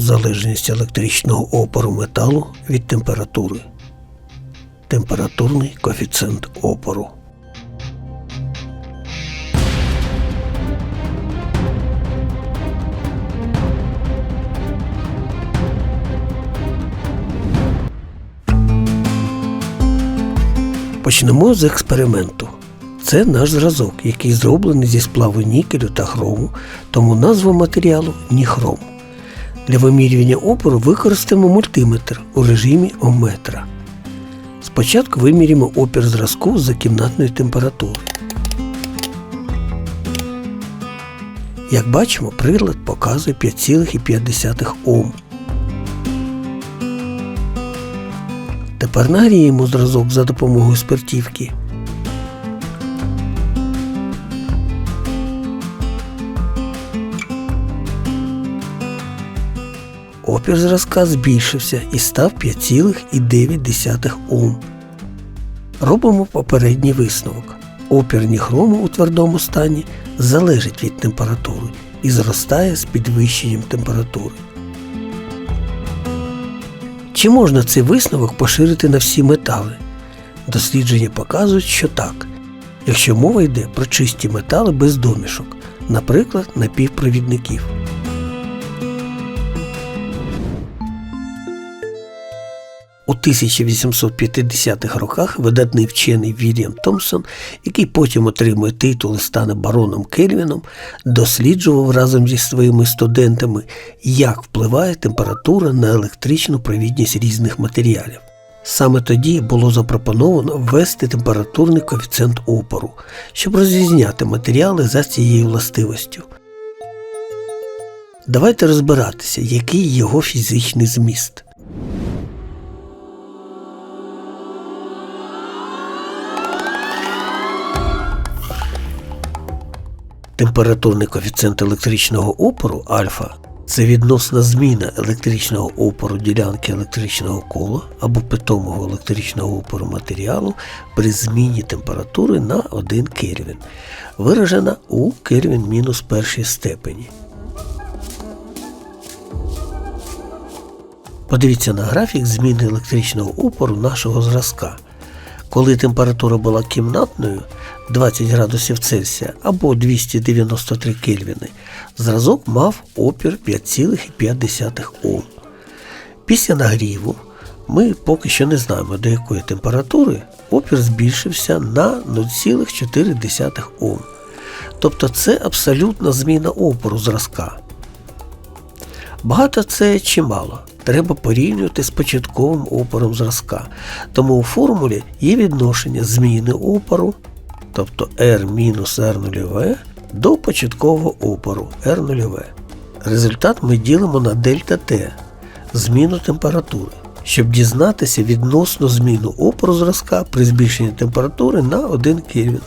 Залежність електричного опору металу від температури. Температурний коефіцієнт опору. Почнемо з експерименту. Це наш зразок, який зроблений зі сплаву нікелю та хрому, тому назва матеріалу ніхром. Для вимірювання опору використаємо мультиметр у режимі омметра. Спочатку вимірюємо опір зразку за кімнатної температури. Як бачимо, прилад показує 5,5 Ом. Тепер нагріємо зразок за допомогою спиртівки. Опір зразка збільшився і став 5,9 Ом. Робимо попередній висновок. Опір ніхрому у твердому стані залежить від температури і зростає з підвищенням температури. Чи можна цей висновок поширити на всі метали? Дослідження показують, що так, якщо мова йде про чисті метали без домішок, наприклад, напівпровідників. У 1850-х роках видатний вчений Вільям Томпсон, який потім отримує титул і стане бароном Кельвіном, досліджував разом зі своїми студентами, як впливає температура на електричну провідність різних матеріалів. Саме тоді було запропоновано ввести температурний коефіцієнт опору, щоб розрізняти матеріали за цією властивостю. Давайте розбиратися, який його фізичний зміст. Температурний коефіцієнт електричного опору альфа це відносна зміна електричного опору ділянки електричного кола або питомого електричного опору матеріалу при зміні температури на 1 Кельвін, виражена у Кельвін мінус першій степені. Подивіться на графік зміни електричного опору нашого зразка. Коли температура була кімнатною 20 градусів Цельсія або 293 Кельвіни, зразок мав опір 5,5 Ом. Після нагріву ми поки що не знаємо до якої температури опір збільшився на 0,4 Ом. Тобто це абсолютна зміна опору зразка. Багато це чи мало? Треба порівнювати з початковим опором зразка. Тому у формулі є відношення зміни опору, тобто R-R0 до початкового опору R0. Результат ми ділимо на дельта Т, зміну температури, щоб дізнатися відносно зміну опору зразка при збільшенні температури на 1 Кельвін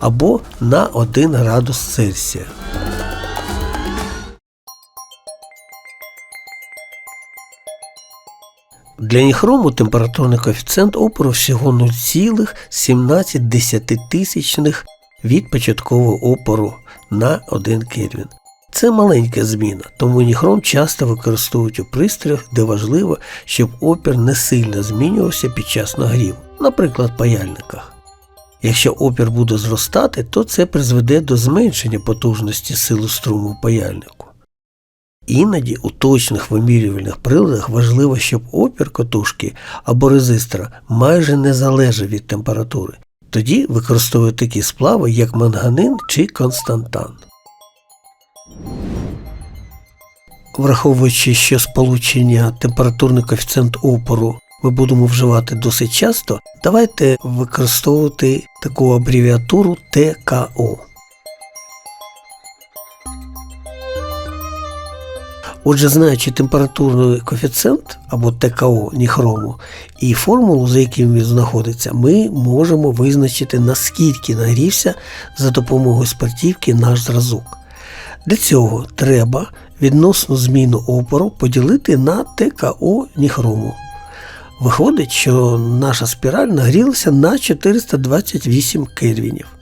або на 1 градус Цельсія. Для ніхрому температурний коефіцієнт опору всього 0,17 від початкового опору на 1 Кельвін. Це маленька зміна, тому ніхром часто використовують у пристроях, де важливо, щоб опір не сильно змінювався під час нагріву, наприклад, паяльниках. Якщо опір буде зростати, то це призведе до зменшення потужності сили струму паяльнику. Іноді у точних вимірювальних приладах важливо, щоб опір котушки або резистора майже не залежав від температури. Тоді використовують такі сплави, як манганин чи константан. Враховуючи, що сполучення температурний коефіцієнт опору ми будемо вживати досить часто, давайте використовувати таку абревіатуру ТКО. Отже, знаючи температурний коефіцієнт або ТКО ніхрому і формулу, за яким він знаходиться, ми можемо визначити, наскільки нагрівся за допомогою спиртівки наш зразок. Для цього треба відносну зміну опору поділити на ТКО ніхрому. Виходить, що наша спіраль нагрілася на 428 кельвінів.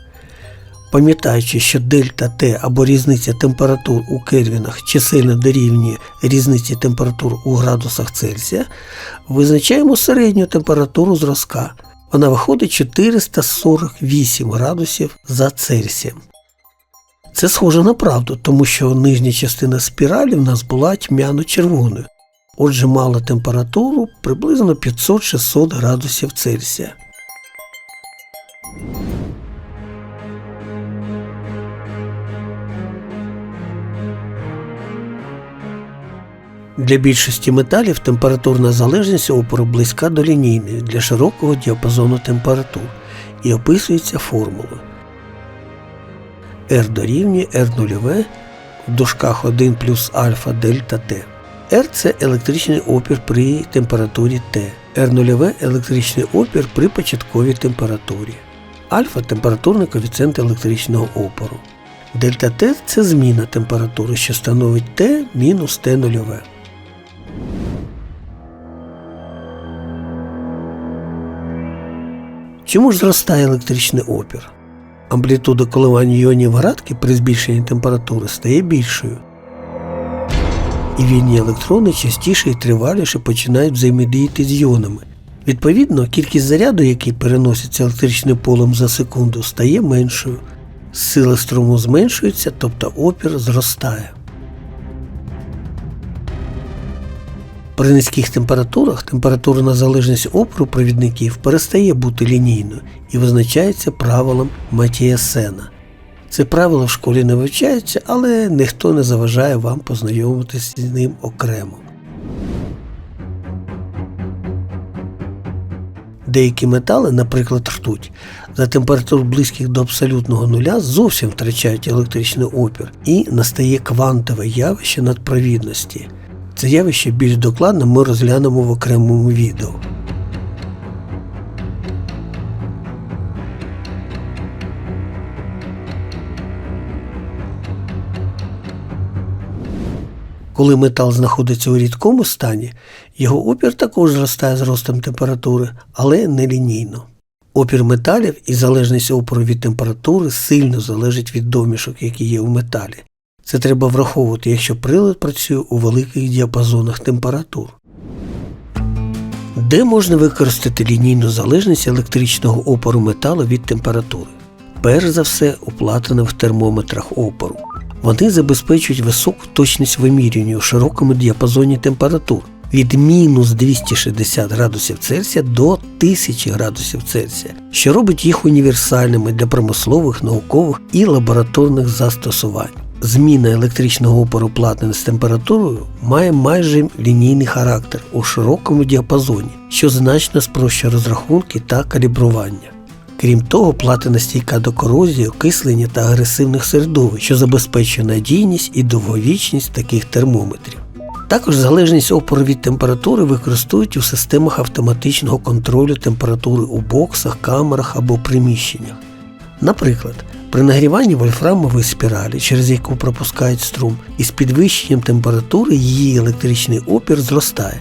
Пам'ятаючи, що дельта Т або різниця температур у кельвінах чисельно дорівнює різниці температур у градусах Цельсія, визначаємо середню температуру зразка. Вона виходить 448 градусів за Цельсієм. Це схоже на правду, тому що нижня частина спіралі в нас була тьмяно-червоною, отже мала температуру приблизно 500-600 градусів Цельсія. Для більшості металів температурна залежність опору близька до лінійної для широкого діапазону температур і описується формулою. R дорівнює R0 в дужках 1 плюс альфа дельта Т. R – це електричний опір при температурі Т. R0 – електричний опір при початковій температурі. Альфа температурний коефіцієнт електричного опору. Дельта Т це зміна температури, що становить Т мінус Т0. Чому ж зростає електричний опір? Амплітуда коливань іонів градки при збільшенні температури стає більшою. І вільні електрони частіше і триваліше починають взаємодіяти з іонами. Відповідно, кількість заряду, який переноситься електричним полем за секунду, стає меншою. Сила струму зменшується, тобто опір зростає. При низьких температурах температурна залежність опору провідників перестає бути лінійною і визначається правилом Матіасена. Це правило в школі не вивчається, але ніхто не заважає вам познайомитися з ним окремо. Деякі метали, наприклад ртуть, за температур близьких до абсолютного нуля зовсім втрачають електричний опір і настає квантове явище надпровідності. Це явище більш докладно ми розглянемо в окремому відео. Коли метал знаходиться у рідкому стані, його опір також зростає з ростом температури, але не лінійно. Опір металів і залежність опору від температури сильно залежить від домішок, які є у металі. Це треба враховувати, якщо прилад працює у великих діапазонах температур. Де можна використати лінійну залежність електричного опору металу від температури? Перш за все у платинових термометрах опору. Вони забезпечують високу точність вимірювання у широкому діапазоні температур від мінус 260 градусів Цельсія до 1000 градусів Цельсія, що робить їх універсальними для промислових, наукових і лабораторних застосувань. Зміна електричного опору платини з температурою має майже лінійний характер у широкому діапазоні, що значно спрощує розрахунки та калібрування. Крім того, платина стійка до корозії, окислення та агресивних середовищ, що забезпечує надійність і довговічність таких термометрів. Також залежність опору від температури використовують у системах автоматичного контролю температури у боксах, камерах або приміщеннях. Наприклад, при нагріванні вольфрамової спіралі, через яку пропускають струм, із підвищенням температури її електричний опір зростає.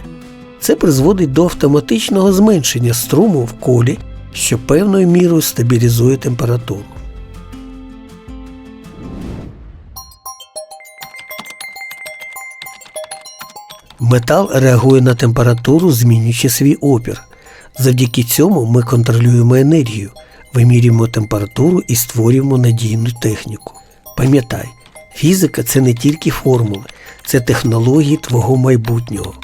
Це призводить до автоматичного зменшення струму в колі, що певною мірою стабілізує температуру. Метал реагує на температуру, змінюючи свій опір. Завдяки цьому ми контролюємо енергію, вимірюємо температуру і створюємо надійну техніку. Пам'ятай, фізика це не тільки формули, це технології твого майбутнього.